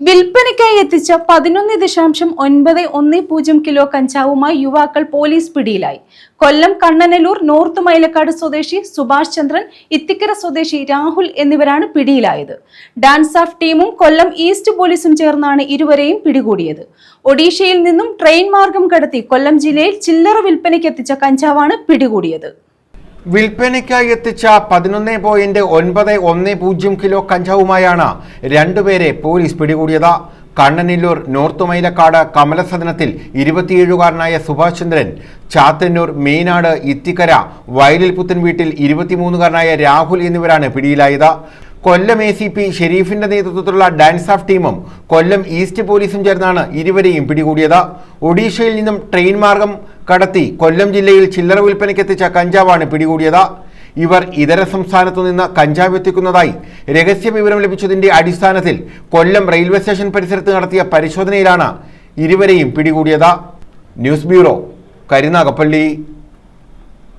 വിൽപ്പനയ്ക്കായി എത്തിച്ച പതിനൊന്ന് ദശാംശം ഒൻപത് ഒന്ന് പൂജ്യം കിലോ കഞ്ചാവുമായി യുവാക്കൾ പോലീസ് പിടിയിലായി. കൊല്ലം കണ്ണനല്ലൂർ നോർത്ത് മൈലക്കാട് സ്വദേശി സുഭാഷ് ചന്ദ്രൻ ഇത്തിക്കര സ്വദേശി രാഹുൽ എന്നിവരാണ് പിടിയിലായത്. ഡാൻസ് ഓഫ് ടീമും കൊല്ലം ഈസ്റ്റ് പോലീസും ചേർന്നാണ് ഇരുവരെയും പിടികൂടിയത്. ഒഡീഷയിൽ നിന്നും ട്രെയിൻ മാർഗം കടത്തി കൊല്ലം ജില്ലയിൽ ചില്ലറ വിൽപ്പനയ്ക്ക് എത്തിച്ച കഞ്ചാവാണ് പിടികൂടിയത്. വിൽപ്പനയ്ക്കായി എത്തിച്ച പതിനൊന്ന് പോയിന്റ് ഒൻപത് ഒന്ന് പൂജ്യം കിലോ കഞ്ചാവുമായാണ് രണ്ടുപേരെ പോലീസ് പിടികൂടിയത്. കണ്ണനല്ലൂർ നോർത്ത് മൈലക്കാട് കമലസദനത്തിൽ ഇരുപത്തിയേഴുകാരനായ സുഭാഷ് ചന്ദ്രൻ ചാത്തന്നൂർ മെയിനാട് ഇത്തിക്കര വയലിൽ പുത്തൻ വീട്ടിൽ ഇരുപത്തിമൂന്നുകാരനായ രാഹുൽ എന്നിവരാണ് പിടിയിലായത്. കൊല്ലം എ സി പി ഷെരീഫിന്റെ നേതൃത്വത്തിലുള്ള ഡാൻസ് ഓഫ് ടീമും കൊല്ലം ഈസ്റ്റ് പോലീസും ചേർന്നാണ് ഇരുവരെയും പിടികൂടിയത്. ഒഡീഷയിൽ നിന്നും ട്രെയിൻ മാർഗം കടത്തി കൊല്ലം ജില്ലയിൽ ചില്ലറ വിൽപ്പനയ്ക്കെത്തിച്ച കഞ്ചാവാണ് പിടികൂടിയത്. ഇവർ ഇതര സംസ്ഥാനത്തു നിന്ന് കഞ്ചാവ് എത്തിക്കുന്നതായി രഹസ്യ വിവരം ലഭിച്ചതിന്റെ അടിസ്ഥാനത്തിൽ കൊല്ലം റെയിൽവേ സ്റ്റേഷൻ പരിസരത്ത് നടത്തിയ പരിശോധനയിലാണ് ഇരുവരെയും പിടികൂടിയത്. News bureau Karunagappally.